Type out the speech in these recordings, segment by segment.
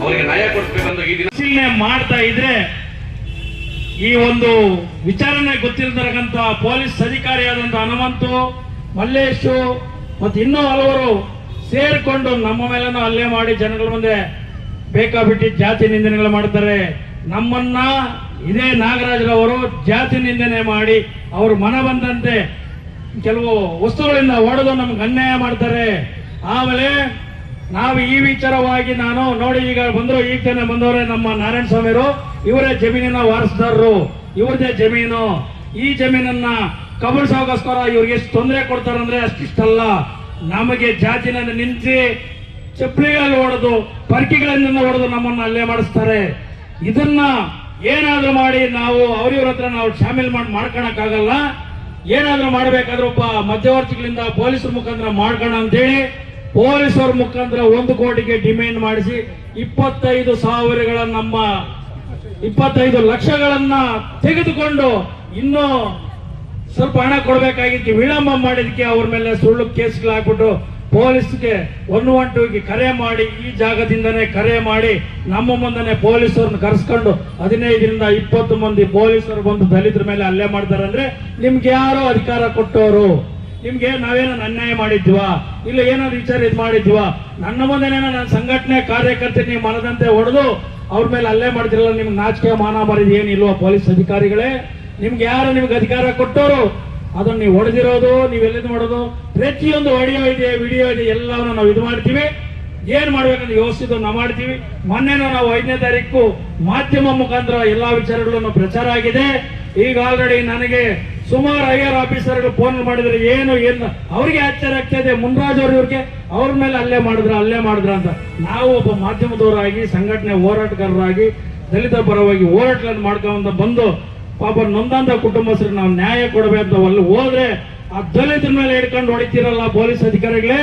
ಅವರಿಗೆ ನ್ಯಾಯ ಮಾಡ್ತಾ ಇದ್ರೆ ಈ ಒಂದು ವಿಚಾರಣೆ ಗೊತ್ತಿರತಕ್ಕಂತ ಪೊಲೀಸ್ ಅಧಿಕಾರಿಯಾದಂತ ಹನುಮಂತು, ಮಲ್ಲೇಶು ಮತ್ತು ಇನ್ನೂ ಹಲವರು ಸೇರಿಕೊಂಡು ನಮ್ಮ ಮೇಲೂ ಹಲ್ಲೆ ಮಾಡಿ ಜನಗಳ ಮುಂದೆ ಬೇಕಾಬಿಟ್ಟಿ ಜಾತಿ ನಿಂದನೆಗಳು ಮಾಡ್ತಾರೆ ನಮ್ಮನ್ನ ಇದೇ ನಾಗರಾಜರವರು ಜಾತಿ ನಿಂದನೆ ಮಾಡಿ ಅವರು ಮನ ಬಂದಂತೆ ಕೆಲವು ವಸ್ತುಗಳಿಂದ ಹೊಡೆದು ನಮ್ಗೆ ಅನ್ಯಾಯ ಮಾಡ್ತಾರೆ. ಆಮೇಲೆ ನಾವು ಈ ವಿಚಾರವಾಗಿ ನಾನು ನೋಡಿ ಈಗ ಬಂದ್ರು, ಈಗ ತಾನೇ ಬಂದವರೇ ನಮ್ಮ ನಾರಾಯಣ ಸ್ವಾಮಿರು ಇವರೇ ಜಮೀನಿನ ವಾರಸದಾರರು. ಇವ್ರದೇ ಜಮೀನು. ಈ ಜಮೀನನ್ನ ಕಬಳಿಸೋಗೋಸ್ಕರ ಇವ್ರಿಗೆ ಎಷ್ಟು ತೊಂದರೆ ಕೊಡ್ತಾರಂದ್ರೆ ಅಷ್ಟಿಷ್ಟಲ್ಲ. ನಮಗೆ ಜಾತಿನ ನಿಂತಿ ಚಪ್ಪಲಿಗಳಲ್ಲಿ ಹೊಡೆದು, ಪರ್ಕಿಗಳಿಂದ ಹೊಡೆದು ನಮ್ಮನ್ನ ಅಲ್ಲೇ ಮಾಡಿಸ್ತಾರೆ. ಇದನ್ನ ಏನಾದ್ರೂ ಮಾಡಿ ನಾವು ಅವ್ರಿವ್ರ ಹತ್ರ ನಾವು ಶಾಮೀಲ್ ಮಾಡಿ, ಮಾಡ್ಕೊಳಕ್ಕಾಗಲ್ಲ. ಏನಾದ್ರೂ ಮಾಡ್ಬೇಕಾದ್ರೂ ಒಬ್ಬ ಮಧ್ಯವರ್ತಿಗಳಿಂದ ಪೊಲೀಸರ ಮುಖಾಂತರ ಮಾಡ್ಕೋಣ ಅಂತೇಳಿ ಪೊಲೀಸರ ಮುಖಾಂತರ ಒಂದು ಕೋಟಿಗೆ ಡಿಮ್ಯಾಂಡ್ ಮಾಡಿಸಿ ಇಪ್ಪತ್ತೈದು ಸಾವಿರಗಳ ನಮ್ಮ ಇಪ್ಪತ್ತೈದು ಲಕ್ಷಗಳನ್ನ ತೆಗೆದುಕೊಂಡು ಇನ್ನೂ ಸ್ವಲ್ಪ ಹಣ ಕೊಡಬೇಕಾಗಿದ್ದಕ್ಕೆ ವಿಳಂಬ ಮಾಡಿದಕ್ಕೆ ಅವ್ರ ಮೇಲೆ ಸುಳ್ಳು ಕೇಸ್ಗಳು ಹಾಕ್ಬಿಟ್ಟು ಪೊಲೀಸ್ಗೆ ಒನ್ ಒನ್ ಟೂಗೆ ಕರೆ ಮಾಡಿ, ಈ ಜಾಗದಿಂದನೇ ಕರೆ ಮಾಡಿ, ನಮ್ಮ ಮುಂದನೆ ಪೊಲೀಸರನ್ನ ಕರೆಸ್ಕೊಂಡು ಹದಿನೈದರಿಂದ ಇಪ್ಪತ್ತು ಮಂದಿ ಪೊಲೀಸರು ಬಂದು ದಲಿತರ ಮೇಲೆ ಹಲ್ಲೆ ಮಾಡ್ತಾರೆ ಅಂದ್ರೆ ನಿಮ್ಗೆ ಯಾರೋ ಅಧಿಕಾರ ಕೊಟ್ಟವರು? ನಿಮ್ಗೆ ನಾವೇನೋ ಅನ್ಯಾಯ ಮಾಡಿದ್ವಾ? ಇಲ್ಲ ಏನಾದ್ರು ವಿಚಾರ ಇದು ಮಾಡಿದ್ವಾ? ನನ್ನ ಮುಂದೆನೇ ನನ್ನ ಸಂಘಟನೆ ಕಾರ್ಯಕರ್ತರು ನೀವು ಮನದಂತೆ ಹೊಡೆದು ಅವ್ರ ಮೇಲೆ ಅಲ್ಲೇ ಮಾಡಿದ್ರಲ್ಲ, ನಿಮ್ಗೆ ನಾಚಿಕೆ ಮಾನ ಏನಿಲ್ವಾ ಪೊಲೀಸ್ ಅಧಿಕಾರಿಗಳೇ? ನಿಮ್ಗೆ ಯಾರು ನಿಮ್ಗೆ ಅಧಿಕಾರ ಕೊಟ್ಟವರು ಅದನ್ನ ನೀವು ಹೊಡೆದಿರೋದು ನೀವೆಲ್ಲಿದ್ ಮಾಡೋದು ಪ್ರತಿಯೊಂದು ಆಡಿಯೋ ಇದೆ, ವಿಡಿಯೋ ಇದೆ, ಎಲ್ಲವನ್ನು ನಾವು ಇದು ಮಾಡ್ತೀವಿ. ಏನ್ ಮಾಡ್ಬೇಕಂತ ಯೋಚಿಸಿದ್ದು ನಾವು ಮಾಡ್ತೀವಿ. ಮೊನ್ನೆನೂ ನಾವು ಐದನೇ ತಾರೀಕು ಮಾಧ್ಯಮ ಮುಖಾಂತರ ಎಲ್ಲಾ ವಿಚಾರಗಳನ್ನು ಪ್ರಚಾರ ಆಗಿದೆ. ಈಗ ಆಲ್ರೆಡಿ ನನಗೆ ಸುಮಾರು ಐ ಆರ್ ಆಫೀಸರ್ಗಳು ಫೋನ್ ಮಾಡಿದ್ರೆ, ಏನು ಏನು? ಅವ್ರಿಗೆ ಆಶ್ಚರ್ಯ ಆಗ್ತಾ ಮುನ್ರಾಜ್ ಅವ್ರ ಇವ್ರಿಗೆ, ಅವ್ರ ಮೇಲೆ ಅಲ್ಲೇ ಮಾಡಿದ್ರ ಅಲ್ಲೇ ಮಾಡಿದ್ರ ಅಂತ. ನಾವು ಒಬ್ಬ ಮಾಧ್ಯಮದವರಾಗಿ, ಸಂಘಟನೆ ಹೋರಾಟಗಾರರಾಗಿ ದಲಿತ ಪರವಾಗಿ ಹೋರಾಟಗಳನ್ನು ಮಾಡ್ಕೊಂತ ಬಂದು, ಪಾಪ ನೊಂದಂತ ಕುಟುಂಬಸ್ಥರಿಗೆ ನಾವು ನ್ಯಾಯ ಕೊಡಬೇಕು ಅಲ್ಲಿ ಹೋದ್ರೆ, ಆ ದಲಿತರ ಮೇಲೆ ಹಿಡ್ಕೊಂಡು ಹೊಡಿತೀರಲ್ಲ ಪೊಲೀಸ್ ಅಧಿಕಾರಿಗಳೇ?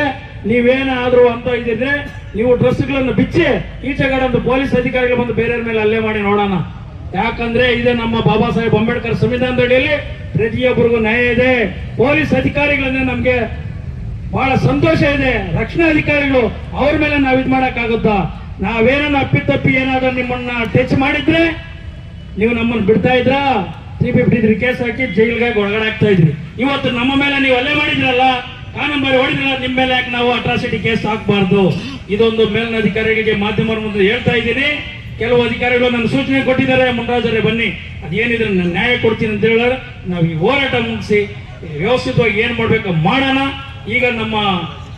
ನೀವೇನಾದ್ರೂ ಅಂತ ಇದ್ದಿದ್ರೆ, ನೀವು ಡ್ರೆಸ್ಗಳನ್ನು ಬಿಚ್ಚಿ, ಈಚೆಗಡೆ ಒಂದು ಪೊಲೀಸ್ ಅಧಿಕಾರಿಗಳು ಬಂದು ಬೇರೆಯವ್ರ ಮೇಲೆ ಅಲ್ಲೇ ಮಾಡಿ ನೋಡೋಣ. ಯಾಕಂದ್ರೆ ಇದೆ ನಮ್ಮ ಬಾಬಾ ಸಾಹೇಬ್ ಅಂಬೇಡ್ಕರ್ ಸಂವಿಧಾನದ ಅಡಿಯಲ್ಲಿ ಪ್ರತಿಯೊಬ್ಬರಿಗೂ ನ್ಯಾಯ ಇದೆ. ಪೊಲೀಸ್ ಅಧಿಕಾರಿಗಳನ್ನ ನಮ್ಗೆ ಬಹಳ ಸಂತೋಷ ಇದೆ. ರಕ್ಷಣಾ ಅಧಿಕಾರಿಗಳು ಅವ್ರ ಮೇಲೆ ನಾವ್ ಇದು ಮಾಡಕ್ಕಾಗುತ್ತಾ? ನಾವೇನ ಅಪ್ಪಿತಪ್ಪಿ ಏನಾದ್ರೂ ನಿಮ್ಮನ್ನ ಟಚ್ ಮಾಡಿದ್ರೆ ನೀವು ನಮ್ಮನ್ನು ಬಿಡ್ತಾ ಇದ್ರಾ? ತ್ರೀ ಫಿಫ್ಟಿ ತ್ರೀ ಕೇಸ್ ಹಾಕಿ ಜೈಲ್ಗೆ ಒಳಗಡೆ ಆಗ್ತಾ ಇದ್ರಿ. ಇವತ್ತು ನಮ್ಮ ಮೇಲೆ ನೀವು ಅಲ್ಲೇ ಮಾಡಿದ್ರಲ್ಲ? ಕಾನೂನು ಹೊಡಿದ್ರಲ್ಲ? ನಿಮ್ಮ ಮೇಲೆ ಯಾಕೆ ನಾವು ಅಟ್ರಾಸಿಟಿ ಕೇಸ್ ಹಾಕಬಾರ್ದು? ಇದೊಂದು ಮೇಲಿನ ಅಧಿಕಾರಿಗಳಿಗೆ ಮಾಧ್ಯಮರ ಮುಂದೆ ಹೇಳ್ತಾ ಇದ್ದೀನಿ. ಕೆಲವು ಅಧಿಕಾರಿಗಳು ನನ್ನ ಸೂಚನೆ ಕೊಟ್ಟಿದ್ದಾರೆ ಮುನ್ರಾಜರೇ ಬನ್ನಿ. ಅದೇನಿದ್ರೆ ನಾನು ನ್ಯಾಯ ಕೊಡ್ತೀನಿ ಅಂತ ಹೇಳಿದ್ರೆ ನಾವು ಈ ಹೋರಾಟ ಮುಗಿಸಿ, ವ್ಯವಸ್ಥಿತವಾಗಿ ಏನು ಮಾಡಬೇಕು ಮಾಡೋಣ. ಈಗ ನಮ್ಮ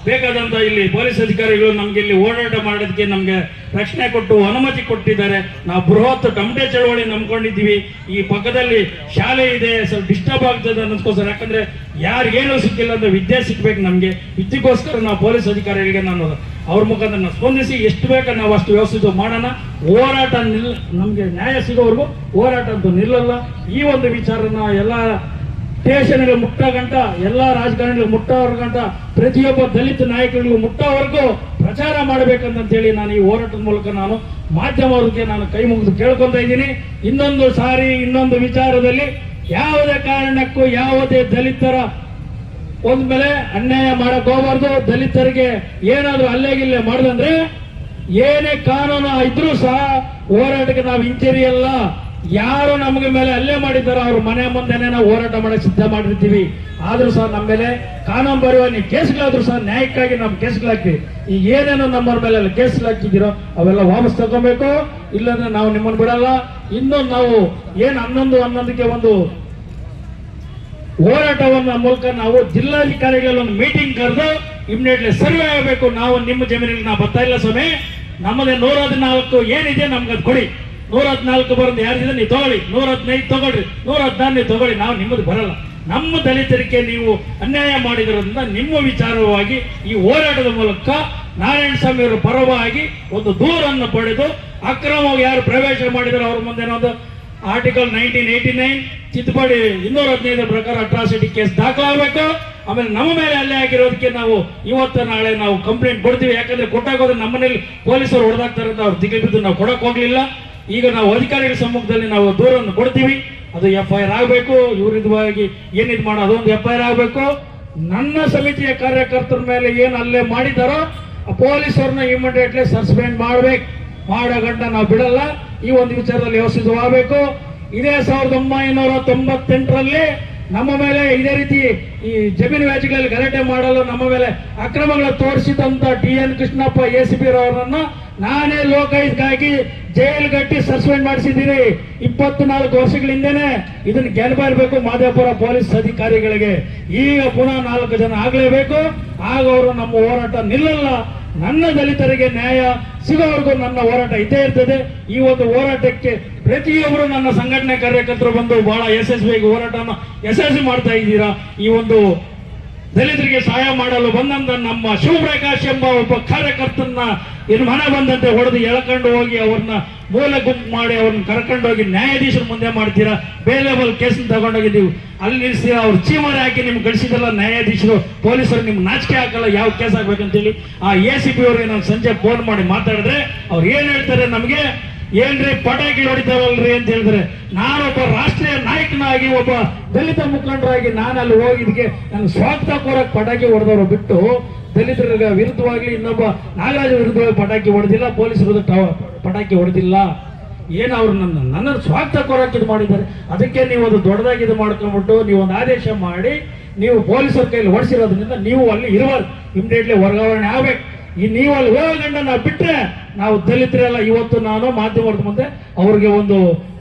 ಬೇಕಾದಂತ ಇಲ್ಲಿ ಪೊಲೀಸ್ ಅಧಿಕಾರಿಗಳು ನಮಗೆ ಇಲ್ಲಿ ಹೋರಾಟ ಮಾಡೋದಕ್ಕೆ ನಮಗೆ ರಕ್ಷಣೆ ಕೊಟ್ಟು ಅನುಮತಿ ಕೊಟ್ಟಿದ್ದಾರೆ. ನಾವು ಬೃಹತ್ ಟಮಟೆ ಚಳವಳಿ ನಂಬ್ಕೊಂಡಿದ್ದೀವಿ. ಈ ಪಕ್ಕದಲ್ಲಿ ಶಾಲೆ ಇದೆ, ಸ್ವಲ್ಪ ಡಿಸ್ಟರ್ಬ್ ಆಗ್ತದೆ ಅನ್ನೋದಕ್ಕೋಸ್ಕರ. ಯಾಕಂದರೆ ಯಾರಿಗೇನು ಸಿಕ್ಕಿಲ್ಲ ಅಂದರೆ ವಿದ್ಯೆ ಸಿಕ್ಬೇಕು ನಮಗೆ. ಇದಕ್ಕೋಸ್ಕರ ನಾವು ಪೊಲೀಸ್ ಅಧಿಕಾರಿಗಳಿಗೆ ನಾನು ಅವ್ರ ಮುಖಾಂತರ ನಾವು ಸ್ಪಂದಿಸಿ, ಎಷ್ಟು ಬೇಕೋ ನಾವು ಅಷ್ಟು ವ್ಯವಸ್ಥಿತ ಮಾಡೋಣ. ಹೋರಾಟ ನಿಲ್, ನಮಗೆ ನ್ಯಾಯ ಸಿಗೋವರೆಗೂ ಹೋರಾಟ ಅಂತೂ ನಿಲ್ಲಲ್ಲ. ಈ ಒಂದು ವಿಚಾರನ ಎಲ್ಲ ಸ್ಟೇಷನ್ಗೆ ಮುಟ್ಟೋ ಗಂಟ, ಎಲ್ಲಾ ರಾಜಕಾರಣಿಗಳು ಮುಟ್ಟೋವರ್ ಗಂಟ, ಪ್ರತಿಯೊಬ್ಬ ದಲಿತ ನಾಯಕರಿಗೂ ಮುಟ್ಟೋವರೆಗೂ ಪ್ರಚಾರ ಮಾಡಬೇಕಂತ ಹೇಳಿ ನಾನು ಈ ಹೋರಾಟದ ಮೂಲಕ ನಾನು ಮಾಧ್ಯಮವರ್ಗಕ್ಕೆ ನಾನು ಕೈ ಮುಗಿದು ಕೇಳ್ಕೊಂತ ಇದ್ದೀನಿ. ಇನ್ನೊಂದು ಸಾರಿ, ಇನ್ನೊಂದು ವಿಚಾರದಲ್ಲಿ ಯಾವುದೇ ಕಾರಣಕ್ಕೂ ಯಾವುದೇ ದಲಿತರ ಒಂದ್ ಮೇಲೆ ಅನ್ಯಾಯ ಮಾಡಕ್ ಹೋಗ್ಬಾರ್ದು ದಲಿತರಿಗೆ ಏನಾದರೂ ಅಲ್ಲೇ ಗಿಲ್ಲೆ ಮಾಡುದಂದ್ರೆ ಏನೇ ಕಾನೂನು ಇದ್ರೂ ಸಹ ಹೋರಾಟಕ್ಕೆ ನಾವು ಹಿಂಜರಿಯಲ್ಲ ಯಾರು ನಮಗೆ ಮೇಲೆ ಅಲ್ಲೇ ಮಾಡಿದ್ದಾರೋ ಅವ್ರ ಮನೆ ಮುಂದೆನೆ ನಾವು ಹೋರಾಟ ಮಾಡಕ್ ಸಿದ್ಧ ಮಾಡಿರ್ತೀವಿ. ಆದ್ರೂ ಸಹ ನಮ್ಮ ಮೇಲೆ ಕಾನೂನು ಬರುವ ನೀವು ಕೇಸ್ಗಳಾದ್ರೂ ಸಹ ನ್ಯಾಯಕ್ಕಾಗಿ ನಾವು ಕೇಸ್ಗಳಾಕ್ತಿವಿ. ಈಗ ಏನೇನೋ ನಮ್ಮ ಮೇಲೆ ಕೇಸ್ಗಳು ಹಾಕಿದ್ದೀರೋ ಅವೆಲ್ಲ ವಾಪಸ್ ತಗೋಬೇಕು. ಇಲ್ಲಾಂದ್ರೆ ನಾವು ನಿಮ್ಮನ್ನು ಬಿಡಲ್ಲ. ಇನ್ನೊಂದು ನಾವು ಏನ್ ಹನ್ನೊಂದು ಹನ್ನೊಂದಕ್ಕೆ ಒಂದು ಹೋರಾಟವನ್ನ ಮೂಲಕ ನಾವು ಜಿಲ್ಲಾಧಿಕಾರಿಗಳಲ್ಲಿ ಒಂದು ಮೀಟಿಂಗ್ ಕರೆದು ಇಮಿಡಿಯೇಟ್ಲಿ ಸರ್ವೆ ಆಗಬೇಕು. ನಾವು ನಿಮ್ಮ ಜಮೀನಿಗೆ ನಾವು ಬರ್ತಾ ಇಲ್ಲ ಸ್ವಾಮಿ. ನಮ್ಮದೇ ನೂರ ಹದಿನಾಲ್ಕು ಏನಿದೆ ನಮ್ಗೆ ಅದು ಕೊಡಿ. ನೂರ ಹದಿನಾಲ್ಕು ಬರೋದು ಯಾರಿದೆ? ನೀವು ತಗೊಳ್ಳಿ. ನೂರ ಹದಿನೈದು ತಗೊಳ್ಳಿ ನೂರ ಹದಿನಾರು ನೀವು ತಗೊಳ್ಳಿ. ನಾವು ನಿಮ್ಮದು ಬರಲ್ಲ. ನಮ್ಮ ದಲಿತರಿಗೆ ನೀವು ಅನ್ಯಾಯ ಮಾಡಿದ್ರಿಂದ ನಿಮ್ಮ ವಿಚಾರವಾಗಿ ಈ ಹೋರಾಟದ ಮೂಲಕ ನಾರಾಯಣ ಸ್ವಾಮಿ ಪರವಾಗಿ ಒಂದು ದೂರನ್ನು ಪಡೆದು ಅಕ್ರಮವಾಗಿ ಯಾರು ಪ್ರವೇಶ ಮಾಡಿದಾರೋ ಅವ್ರ ಮುಂದೆ ಒಂದು ಆರ್ಟಿಕಲ್ ನೈನ್ಟೀನ್ ಏಯ್ಟಿ ನೈನ್ ತಿದ್ದುಪಡಿ ಇನ್ನೂರ ಹದಿನೈದರ ಪ್ರಕಾರ ಅಟ್ರಾಸಿಟಿ ಕೇಸ್ ದಾಖಲಾಗಬೇಕು. ಆಮೇಲೆ ನಮ್ಮ ಮೇಲೆ ಅಲ್ಲೇ ಆಗಿರೋದಕ್ಕೆ ನಾವು ಇವತ್ತು ನಾಳೆ ನಾವು ಕಂಪ್ಲೇಂಟ್ ಕೊಡ್ತೀವಿ. ಯಾಕಂದ್ರೆ ಕೊಟ್ಟಾಗೋದ್ರೆ ನಮ್ಮನೇಲಿ ಪೊಲೀಸರು ಹೊಡೆದಾಗ್ತಾರೆ ಅಂತ ಅವ್ರು ದಿಗ್ಬಿದ್ದು ನಾವು ಕೊಡಕ್ ಹೋಗ್ಲಿಲ್ಲ. ಈಗ ನಾವು ಅಧಿಕಾರಿಗಳ ಸಮ್ಮುಖದಲ್ಲಿ ನಾವು ದೂರನ್ನು ಕೊಡ್ತೀವಿ. ಅದು ಎಫ್ ಐ ಆರ್ ಆಗಬೇಕು. ಇವ್ರಿದ್ವಾಗಿ ಏನಿದ್ ಮಾಡೋ ಅದೊಂದು ಎಫ್ ಐ ಆರ್ ಆಗಬೇಕು. ನನ್ನ ಸಮಿತಿಯ ಕಾರ್ಯಕರ್ತರ ಮೇಲೆ ಏನು ಅಲ್ಲೇ ಮಾಡಿದಾರೋ ಪೊಲೀಸರನ್ನ ಇಮಿಡಿಯೇಟ್ಲಿ ಸಸ್ಪೆಂಡ್ ಮಾಡ್ಬೇಕು. ಮಾಡೋ ಗಂಟ ನಾವು ಬಿಡಲ್ಲ. ಈ ಒಂದು ವಿಚಾರದಲ್ಲಿ ಯೋಚಿಸಬೇಕು ಇದೇ ಸಾವಿರದ ಒಂಬೈನೂರ ತೊಂಬತ್ತೆಂಟರಲ್ಲಿ ನಮ್ಮ ಮೇಲೆ ಇದೇ ರೀತಿ ಈ ಜಮೀನು ವ್ಯಾಜ್ಯಗಳಲ್ಲಿ ಗಲಾಟೆ ಮಾಡಲು ನಮ್ಮ ಮೇಲೆ ಅಕ್ರಮಗಳು ತೋರಿಸಿದಂತ T N Krishnappa, A C P ರವರನ್ನು ನಾನೇ ಲೋಕಾಯುಕ್ತಗಾಗಿ ಜೈಲು ಕಟ್ಟಿ ಸಸ್ಪೆಂಡ್ ಮಾಡಿಸಿದ್ದೀನಿ. ಇಪ್ಪತ್ನಾಲ್ಕು ನಾಲ್ಕು ಹಿಂದೆನೆ ಇದನ್ನ ಗೆಲ್ಬಾರ್ಬೇಕು ಮಾದೇಪುರ ಪೊಲೀಸ್ ಅಧಿಕಾರಿಗಳಿಗೆ. ಈಗ ಪುನಃ ನಾಲ್ಕು ಜನ ಆಗಲೇಬೇಕು. ಆಗ ಅವರು ನಮ್ಮ ಹೋರಾಟ ನಿಲ್ಲಲ್ಲ. ನನ್ನ ದಲಿತರಿಗೆ ನ್ಯಾಯ ಸಿಗೋವರೆಗೂ ನನ್ನ ಹೋರಾಟ ಇದ್ದೇ ಇರ್ತದೆ. ಈ ಒಂದು ಹೋರಾಟಕ್ಕೆ ಪ್ರತಿಯೊಬ್ಬರು ನನ್ನ ಸಂಘಟನೆ ಕಾರ್ಯಕರ್ತರು ಬಂದು ಬಹಳ ಯಶಸ್ವಿಯಾಗಿ ಹೋರಾಟನ ಯಶಸ್ವಿ ಮಾಡ್ತಾ ಇದ್ದೀರಾ. ಈ ಒಂದು ದಲಿತರಿಗೆ ಸಹಾಯ ಮಾಡಲು ಬಂದಂತ ನಮ್ಮ ಶಿವಪ್ರಕಾಶ್ ಎಂಬ ಒಬ್ಬ ಕಾರ್ಯಕರ್ತನ ಮನೆ ಬಂದಂತೆ ಹೊಡೆದು ಎಳ್ಕೊಂಡು ಹೋಗಿ ಅವ್ರನ್ನ ಮೂಲ ಗುಂಪು ಮಾಡಿ ಅವ್ರನ್ನ ಕರ್ಕೊಂಡು ಹೋಗಿ ನ್ಯಾಯಾಧೀಶರ ಮುಂದೆ ಮಾಡ್ತೀರಾ? ಬೇಲೆಬಲ್ ಕೇಸ್ ತಗೊಂಡೋಗಿದ್ದೀವಿ. ಅಲ್ಲಿ ನಿಲ್ಲಿಸ್ತೀರಾ ಅವ್ರು ಚೀಮರ ಹಾಕಿ ನಿಮ್ಗೆ ಗಳಿಸಿದಲ್ಲ ನ್ಯಾಯಾಧೀಶರು, ಪೊಲೀಸರು ನಿಮ್ಗೆ ನಾಚಿಕೆ ಹಾಕಲ್ಲ, ಯಾವ ಕೇಸ್ ಆಗ್ಬೇಕಂತೇಳಿ ಆ ಎ ಸಿ ಪಿ ಅವ್ರಿಗೆ ನಾನು ಸಂಜೆ ಫೋನ್ ಮಾಡಿ ಮಾತಾಡಿದ್ರೆ ಅವ್ರು ಏನು ಹೇಳ್ತಾರೆ ನಮಗೆ? ಏನ್ರಿ ಪಟಾಕಿ ಹೊಡಿತಾರಲ್ರಿ ಅಂತ ಹೇಳಿದ್ರೆ ನಾನೊಬ್ಬ ರಾಷ್ಟ್ರೀಯ ನಾಯಕನಾಗಿ ಒಬ್ಬ ದಲಿತ ಮುಖಂಡರಾಗಿ ನಾನು ಅಲ್ಲಿ ಹೋಗಿದ್ದಕ್ಕೆ ನನ್ನ ಸ್ವಾರ್ಥ ಕೋರಕ್ ಪಟಾಕಿ ಹೊಡೆದವರು ಬಿಟ್ಟು ದಲಿತರ ವಿರುದ್ಧವಾಗಿ ಇನ್ನೊಬ್ಬ ನಾಗರಾಜ ವಿರುದ್ಧವಾಗಿ ಪಟಾಕಿ ಹೊಡೆದಿಲ್ಲ, ಪೊಲೀಸ್ ವಿರುದ್ಧ ಪಟಾಕಿ ಹೊಡೆದಿಲ್ಲ. ಏನು ಅವ್ರು ನನ್ನ ನನ್ನ ಸ್ವಾರ್ಥ ಕೋರಕ್ಕೆ ಇದು ಮಾಡಿದ್ದಾರೆ? ಅದಕ್ಕೆ ನೀವು ಒಂದು ದೊಡ್ಡದಾಗಿ ಇದು ಮಾಡ್ಕೊಂಡ್ಬಿಟ್ಟು ನೀವು ಒಂದು ಆದೇಶ ಮಾಡಿ, ನೀವು ಪೊಲೀಸರ ಕೈಯಲ್ಲಿ ಹೊಡಿಸಿರೋದ್ರಿಂದ ನೀವು ಅಲ್ಲಿ ಇರುವರು ಇಮಿಡಿಯೇಟ್ಲಿ ವರ್ಗಾವಣೆ ಆಗ್ಬೇಕು. ಈ ನೀವು ಅಲ್ಲಿ ಹೋಗಂಡ ನಾವು ಬಿಟ್ರೆ ನಾವು ದಲಿತರೆಲ್ಲ ಇವತ್ತು ನಾನು ಮಾಧ್ಯಮದ ಮುಂದೆ ಅವ್ರಿಗೆ ಒಂದು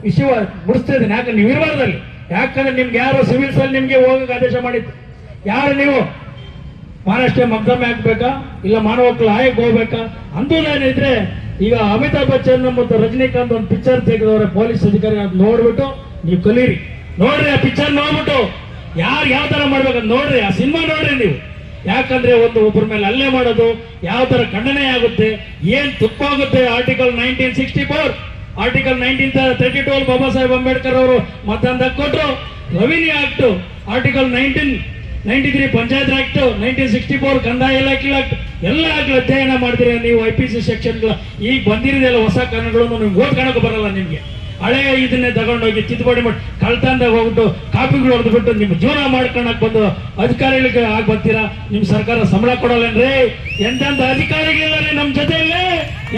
ವಿಷಯ ಮುಡಿಸ್ತಾ ಇದ್ದೀನಿ. ಯಾಕಂದ್ರೆ ನೀವು ಇರಬಾರ್ದಲ್ಲಿ ಯಾಕಂದ್ರೆ ನಿಮ್ಗೆ ಯಾರು ಸಿವಿಲ್ಸ್ ಅಲ್ಲಿ ನಿಮ್ಗೆ ಹೋಗಕ್ಕೆ ಆದೇಶ ಮಾಡಿದ್ದು. ಯಾರು ನೀವು? ಮಹಾರಾಷ್ಟ್ರ ಮಗ್ದಮೆ ಹಾಕ್ಬೇಕಾ ಇಲ್ಲ ಮಾನವ ಆಯೋಗ ಹೋಗ್ಬೇಕಾ? ಅಂತೇನಿದ್ರೆ ಈಗ ಅಮಿತಾಬ್ ಬಚ್ಚನ್ ಮತ್ತು ರಜನಿಕಾಂತ್ ಒಂದು ಪಿಕ್ಚರ್ ತೆಗೆದವ್ರೆ ಪೊಲೀಸ್ ಅಧಿಕಾರಿ ಅದು ನೋಡ್ಬಿಟ್ಟು ನೀವು ಕಲೀರಿ. ನೋಡ್ರಿ ಆ ಪಿಕ್ಚರ್ ನೋಡ್ಬಿಟ್ಟು ಯಾರು ಯಾವ ತರ ಮಾಡ್ಬೇಕಂತ ನೋಡ್ರಿ, ಆ ಸಿನಿಮಾ ನೋಡ್ರಿ ನೀವು. ಯಾಕಂದ್ರೆ ಒಂದು ಒಬ್ಬರ ಮೇಲೆ ಅಲ್ಲೇ ಮಾಡೋದು, ಯಾವ ತರ ಖಂಡನೆ ಆಗುತ್ತೆ, ಏನ್ ತುಪ್ಪಾಗುತ್ತೆ article nineteen sixty four article nineteen thirty two Baba Saheb Ambedkar ಅವರು ಮತಾಂತ ಕೊಟ್ಟರು revenue act article nineteen ninety three panchayat act nineteen sixty four ಕಂದಾಯ ಇಲಾಖೆ ಆಕ್ಟ್ ಎಲ್ಲ ಆಗ್ಲಿ ಅಧ್ಯಯನ ಮಾಡಿದ್ರೆ ನೀವು ಐ ಪಿ ಸಿ ಸೆಕ್ಷನ್ಗಳ ಈಗ ಬಂದಿರೋದೆಲ್ಲ ಹೊಸ ಕಾರಣಗಳನ್ನು ನಿಮ್ಗೆ ಓದ್ಕೊಳಕ್ಕೆ ಬರಲ್ಲ ನಿಮ್ಗೆ. ಹಳೆ ಇದನ್ನೇ ತಗೊಂಡೋಗಿ ತಿದ್ದುಪಡಿ ಮಾಡಿ ಕಳ್ತಾನ್ದಾಗ ಹೋಗ್ಬಿಟ್ಟು ಕಾಪಿಗಳು ಹೊಡೆದ್ಬಿಟ್ಟು ನಿಮ್ಮ ಜೀವನ ಮಾಡ್ಕೊಳಕ್ ಬಂದು ಅಧಿಕಾರಿಗಳಿಗೆ ಆಗಿ ಬರ್ತೀರಾ? ನಿಮ್ಮ ಸರ್ಕಾರ ಸಂಬಳ ಕೊಡಲ್ಲೇನ್ರಿ? ಎಂತೆಂತ ಅಧಿಕಾರಿಗಳಿದ್ದಾರೆ ನಮ್ಮ ಜೊತೆಯಲ್ಲಿ?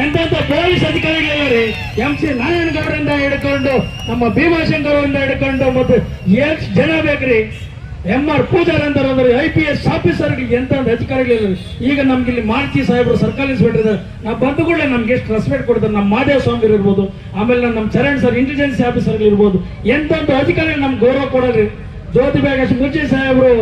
ಎಂತೆಂತ ಪೊಲೀಸ್ ಅಧಿಕಾರಿಗಳಿದ್ದಾರೆ ಎಂ ಸಿ ನಾರಾಯಣಗೌಡರಿಂದ ಹಿಡ್ಕೊಂಡು, ನಮ್ಮ ಭೀಮಾಶಂಕರ್ ಅವರಿಂದ ಹಿಡ್ಕೊಂಡು ಮತ್ತು ಎಷ್ಟು ಜನ ಬೇಕ್ರಿ. ಎಂ ಆರ್ ಪೂಜಾರ್ ಅಂತಾರೆ ಅಂದ್ರೆ ಐ ಪಿ ಎಸ್ ಆಫೀಸರ್ಗಳಿಗೆ ಎಂತ ಅಧಿಕಾರಿಗಳಿಲ್ಲ. ಈಗ ನಮ್ಗೆ ಇಲ್ಲಿ ಮಾರ್ಚಿ ಸಾಹೇಬರು ಸರ್ಕಲ್ ಇನ್ಸ್ಪೆಕ್ಟರ್ ನಾವು ಬಂದು ಕೂಡಲೇ ನಮ್ಗೆ ಎಷ್ಟು ರೆಸ್ಪೆಕ್ಟ್ ಕೊಡ್ತಾರೆ. ನಮ್ಮ ಮಾದೇವ ಸ್ವಾಮಿ ಇರ್ಬೋದು, ಆಮೇಲೆ ನಮ್ಮ ಚರಣ್ ಸರ್ ಇಂಟೆಲಿಜೆನ್ಸ್ ಆಫೀಸರ್ ಇರ್ಬೋದು. ಎಂತ ಒಂದು ಅಧಿಕಾರಿಗಳು ನಮ್ಗೆ ಗೌರವ ಕೊಡೋರಿ ಜ್ಯೋತಿ ಮುಚ್ಚಿ ಸಾಹೇಬ್ರು ಸಾಹೇಬರು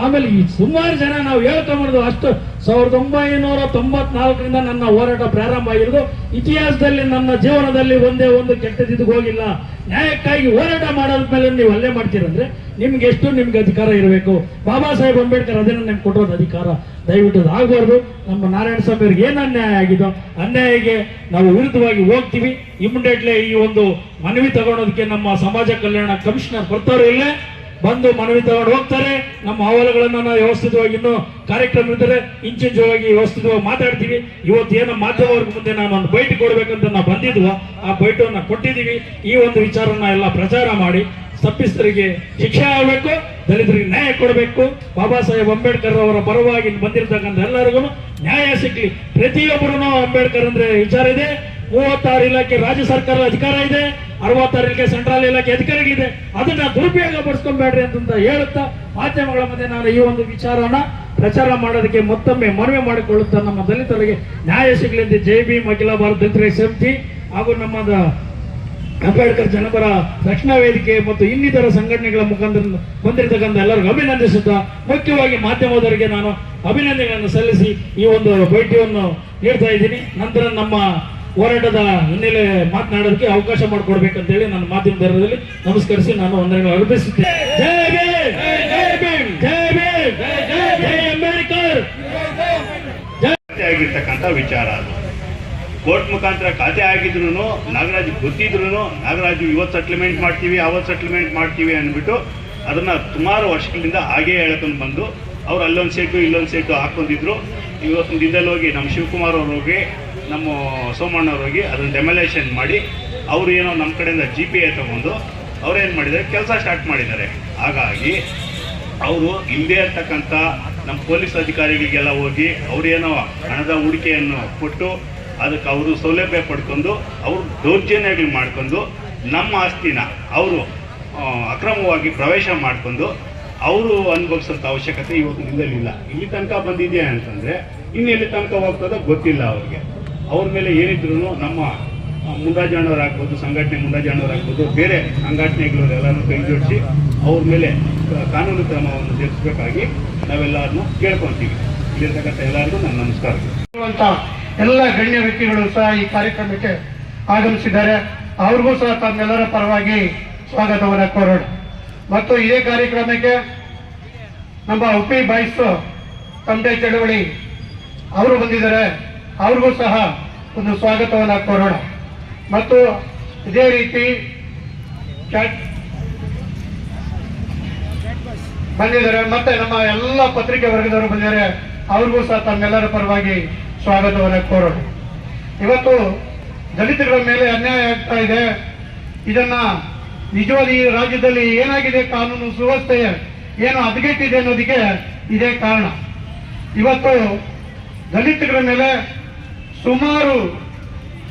ಆಮೇಲೆ ಈ ಸುಮಾರು ಜನ ನಾವು ಹೇಳ್ಕೊಂಬಂದು ಅಷ್ಟು ಸಾವಿರದ ಒಂಬೈನೂರ ತೊಂಬತ್ನಾಲ್ಕರಿಂದ ನನ್ನ ಹೋರಾಟ ಪ್ರಾರಂಭ ಆಗಿರೋದು. ಇತಿಹಾಸದಲ್ಲಿ ನನ್ನ ಜೀವನದಲ್ಲಿ ಒಂದೇ ಒಂದು ಕೆಟ್ಟದಿದ್ದು ಹೋಗಿಲ್ಲ. ನ್ಯಾಯಕ್ಕಾಗಿ ಹೋರಾಟ ಮಾಡೋದ ಮೇಲೆ ನೀವು ಅಲ್ಲೇ ಮಾಡ್ತೀರಂದ್ರೆ ನಿಮ್ಗೆ ಎಷ್ಟು ನಿಮ್ಗೆ ಅಧಿಕಾರ ಇರಬೇಕು? ಬಾಬಾ ಸಾಹೇಬ್ ಅಂಬೇಡ್ಕರ್ ಅದನ್ನ ನಿಮ್ಗೆ ಕೊಟ್ಟಿರೋದು ಅಧಿಕಾರ. ದಯವಿಟ್ಟು ಆಗಬಾರ್ದು. ನಮ್ಮ ನಾರಾಯಣ ಸ್ವಾಮಿ ಅವ್ರಿಗೆ ಏನು ಅನ್ಯಾಯ ಆಗಿದೋ ಅನ್ಯಾಯಗೆ ನಾವು ವಿರುದ್ಧವಾಗಿ ಹೋಗ್ತೀವಿ. ಇಮಿಡಿಯೇಟ್ಲಿ ಈ ಒಂದು ಮನವಿ ತಗೊಳೋದಕ್ಕೆ ನಮ್ಮ ಸಮಾಜ ಕಲ್ಯಾಣ ಕಮಿಷನರ್ ಬರ್ತಾರೋ ಇಲ್ಲೇ ಬಂದು ಮನವಿ ತಗೊಂಡು ಹೋಗ್ತಾರೆ. ನಮ್ಮ ಅಹವಾಲುಗಳನ್ನ ನಾವು ವ್ಯವಸ್ಥಿತವಾಗಿ ಇನ್ನು ಕಾರ್ಯಕ್ರಮ ಇದ್ದರೆ ಇಂಚಿಂಚವಾಗಿ ವ್ಯವಸ್ಥಿತವಾಗಿ ಮಾತಾಡ್ತೀವಿ. ಇವತ್ತು ಏನೋ ಮಾಧ್ಯಮವರ್ಗ ಮುಂದೆ ನಾನು ಒಂದು ಬೈಟ್ ಕೊಡ್ಬೇಕಂತ ನಾವು ಬಂದಿದ್ವು. ಆ ಬೈಟನ್ನ ಕೊಟ್ಟಿದ್ದೀವಿ. ಈ ಒಂದು ವಿಚಾರನ ಎಲ್ಲ ಪ್ರಚಾರ ಮಾಡಿ ತಪ್ಪಿಸ್ತರಿಗೆ ಶಿಕ್ಷೆ ಆಗಬೇಕು, ದಲಿತರಿಗೆ ನ್ಯಾಯ ಕೊಡಬೇಕು. ಬಾಬಾ ಸಾಹೇಬ್ ಅಂಬೇಡ್ಕರ್ ಅವರ ಪರವಾಗಿ ಬಂದಿರತಕ್ಕಂಥ ಎಲ್ಲರಿಗೂ ನ್ಯಾಯ ಸಿಗ್ಲಿ. ಪ್ರತಿಯೊಬ್ಬರೂ ಅಂಬೇಡ್ಕರ್ ಅಂದ್ರೆ ವಿಚಾರ ಇದೆ. ಮೂವತ್ತಾರು ಇಲಾಖೆ ರಾಜ್ಯ ಸರ್ಕಾರದ ಅಧಿಕಾರ ಇದೆ. ಅರವತ್ತಾರು ಇಲಾಖೆ ಸೆಂಟ್ರಲ್ ಇಲಾಖೆ ಅಧಿಕಾರಿಗಳಿದೆ. ಅದನ್ನ ದುರುಪಯೋಗ ಪಡಿಸ್ಕೊಂಬೇಡ್ರಿ ಅಂತ ಹೇಳುತ್ತಾ ಮಾಧ್ಯಮಗಳ ಮಧ್ಯೆ ನಾನು ಈ ಒಂದು ವಿಚಾರನ ಪ್ರಚಾರ ಮಾಡೋದಕ್ಕೆ ಮತ್ತೊಮ್ಮೆ ಮನವಿ ಮಾಡಿಕೊಳ್ಳುತ್ತಾ ನಮ್ಮ ದಲಿತರಿಗೆ ನ್ಯಾಯ ಸಿಗಲಿ ಅಂತ ಜೈ ಭೀಮ್ ಅಖಿಲ ಭಾರತ ದಲಿತರ ಸಮಿತಿ ಹಾಗೂ ನಮ್ಮ ಅಂಬೇಡ್ಕರ್ ಜನಪರ ರಕ್ಷಣಾ ವೇದಿಕೆ ಮತ್ತು ಇನ್ನಿತರ ಸಂಘಟನೆಗಳ ಮುಖಾಂತರ ಬಂದಿರತಕ್ಕಂಥ ಎಲ್ಲರಿಗೂ ಅಭಿನಂದಿಸುತ್ತಾ, ಮುಖ್ಯವಾಗಿ ಮಾಧ್ಯಮದವರಿಗೆ ನಾನು ಅಭಿನಂದನೆಗಳನ್ನು ಸಲ್ಲಿಸಿ ಈ ಒಂದು ಭೇಟಿಯನ್ನು ನೀಡ್ತಾ ಇದ್ದೀನಿ. ನಂತರ ನಮ್ಮ ಹೋರಾಟದ ಹಿನ್ನೆಲೆ ಮಾತನಾಡೋದಕ್ಕೆ ಅವಕಾಶ ಮಾಡಿಕೊಡ್ಬೇಕಂತೇಳಿ ನನ್ನ ಮಾಧ್ಯಮದಲ್ಲಿ ನಮಸ್ಕರಿಸಿ ನಾನು ವಂದನೆಗಳು ಅರ್ಪಿಸುತ್ತೇನೆ. ಆಗಿರ್ತಕ್ಕಂಥ ವಿಚಾರ ಅದು. ಕೋರ್ಟ್ ಮುಖಾಂತರ ಖಾತೆ ಆಗಿದ್ರು ನಾಗರಾಜ್ ಗೊತ್ತಿದ್ರು ನಾಗರಾಜ್ ಇವತ್ತು ಸೆಟ್ಲ್ಮೆಂಟ್ ಮಾಡ್ತೀವಿ ಅವತ್ತು ಸೆಟ್ಲ್ಮೆಂಟ್ ಮಾಡ್ತೀವಿ ಅಂದ್ಬಿಟ್ಟು ಅದನ್ನ ಸುಮಾರು ವರ್ಷಗಳಿಂದ ಹಾಗೇ ಹೇಳ್ಕೊಂಡು ಬಂದು ಅವ್ರು ಅಲ್ಲೊಂದು ಸೀಟು ಇಲ್ಲೊಂದು ಸೀಟು ಹಾಕೊಂಡಿದ್ರು ಇವತ್ತಿನ ದಿನದಲ್ಲಿ ಹೋಗಿ ನಮ್ಮ ಶಿವಕುಮಾರ್ ಅವ್ರು ಹೋಗಿ ನಮ್ಮ ಸೋಮಣ್ಣ ಅದನ್ನು ಡೆಮಲೇಷನ್ ಮಾಡಿ, ಅವರು ಏನೋ ನಮ್ಮ ಕಡೆಯಿಂದ ಜಿ ಪಿ ಎ ತಗೊಂಡು ಅವ್ರೇನು ಮಾಡಿದ್ದಾರೆ? ಕೆಲಸ ಸ್ಟಾರ್ಟ್ ಮಾಡಿದ್ದಾರೆ. ಹಾಗಾಗಿ ಅವರು ಇಲ್ಲದೇ ಇರ್ತಕ್ಕಂಥ ನಮ್ಮ ಪೊಲೀಸ್ ಅಧಿಕಾರಿಗಳಿಗೆಲ್ಲ ಹೋಗಿ ಅವರೇನೋ ಹಣದ ಹೂಡಿಕೆಯನ್ನು ಕೊಟ್ಟು ಅದಕ್ಕೆ ಅವರು ಸೌಲಭ್ಯ ಪಡ್ಕೊಂಡು ಅವರು ದೌರ್ಜನ್ಯಗಳು ಮಾಡ್ಕೊಂಡು ನಮ್ಮ ಆಸ್ತಿನ ಅವರು ಅಕ್ರಮವಾಗಿ ಪ್ರವೇಶ ಮಾಡ್ಕೊಂಡು ಅವರು ಅನುಭವಿಸೋಂಥ ಅವಶ್ಯಕತೆ ಇವತ್ತು ಇಲ್ಲ. ಇಲ್ಲಿ ತನಕ ಬಂದಿದೆಯಾ ಅಂತಂದರೆ, ಇನ್ನು ಎಲ್ಲಿ ತನಕ ಹೋಗ್ತದೋ ಗೊತ್ತಿಲ್ಲ ಅವ್ರಿಗೆ. ಅವ್ರ ಮೇಲೆ ಏನಿದ್ರು ನಮ್ಮ ಮುಂದಾಜಾಣವರಾಗ್ಬೋದು ಸಂಘಟನೆ ಮುಂದಾಜಾಣವರಾಗ್ಬೋದು ಬೇರೆ ಸಂಘಟನೆಗಳು ಎಲ್ಲರೂ ಕೈ ಜೋಡಿಸಿ ಅವ್ರ ಮೇಲೆ ಕಾನೂನು ಕ್ರಮವನ್ನು ಜರುಗಿಸಬೇಕಾಗಿ ನಾವೆಲ್ಲರನ್ನು ಕೇಳ್ಕೊಂತೀವಿ. ಇಲ್ಲಿರ್ತಕ್ಕಂಥ ಎಲ್ಲರಿಗೂ ನನ್ನ ನಮಸ್ಕಾರ. ಎಲ್ಲ ಗಣ್ಯ ವ್ಯಕ್ತಿಗಳು ಸಹ ಈ ಕಾರ್ಯಕ್ರಮಕ್ಕೆ ಆಗಮಿಸಿದ್ದಾರೆ. ಅವ್ರಿಗೂ ಸಹ ತಮ್ಮೆಲ್ಲರ ಪರವಾಗಿ ಸ್ವಾಗತವನ್ನು ಕೋರೋಣ. ಮತ್ತು ಇದೇ ಕಾರ್ಯಕ್ರಮಕ್ಕೆ ನಮ್ಮ ಉಪಿ ಬಾಯ್ಸು, ತಂದೆ ಚಳವಳಿ, ಅವರು ಬಂದಿದ್ದಾರೆ. ಅವ್ರಿಗೂ ಸಹ ಒಂದು ಸ್ವಾಗತವನ್ನು ಕೋರೋಣ. ಮತ್ತು ಇದೇ ರೀತಿ ಬಂದಿದ್ದಾರೆ. ಮತ್ತೆ ನಮ್ಮ ಎಲ್ಲ ಪತ್ರಿಕೆ ವರ್ಗದವರು ಬಂದಿದ್ದಾರೆ. ಅವ್ರಿಗೂ ಸಹ ತಮ್ಮೆಲ್ಲರ ಪರವಾಗಿ ಸ್ವಾಗತವನ್ನು ಕೋರೋಣ. ಇವತ್ತು ದಲಿತರ ಮೇಲೆ ಅನ್ಯಾಯ ಆಗ್ತಾ ಇದೆ. ಇದನ್ನ ನಿಜವಾಗಿ ರಾಜ್ಯದಲ್ಲಿ ಏನಾಗಿದೆ ಕಾನೂನು ಸುವ್ಯವಸ್ಥೆ ಏನು ಹದಗೆಟ್ಟಿದೆ ಅನ್ನೋದಕ್ಕೆ ಇದೇ ಕಾರಣ. ಇವತ್ತು ದಲಿತರ ಮೇಲೆ ಸುಮಾರು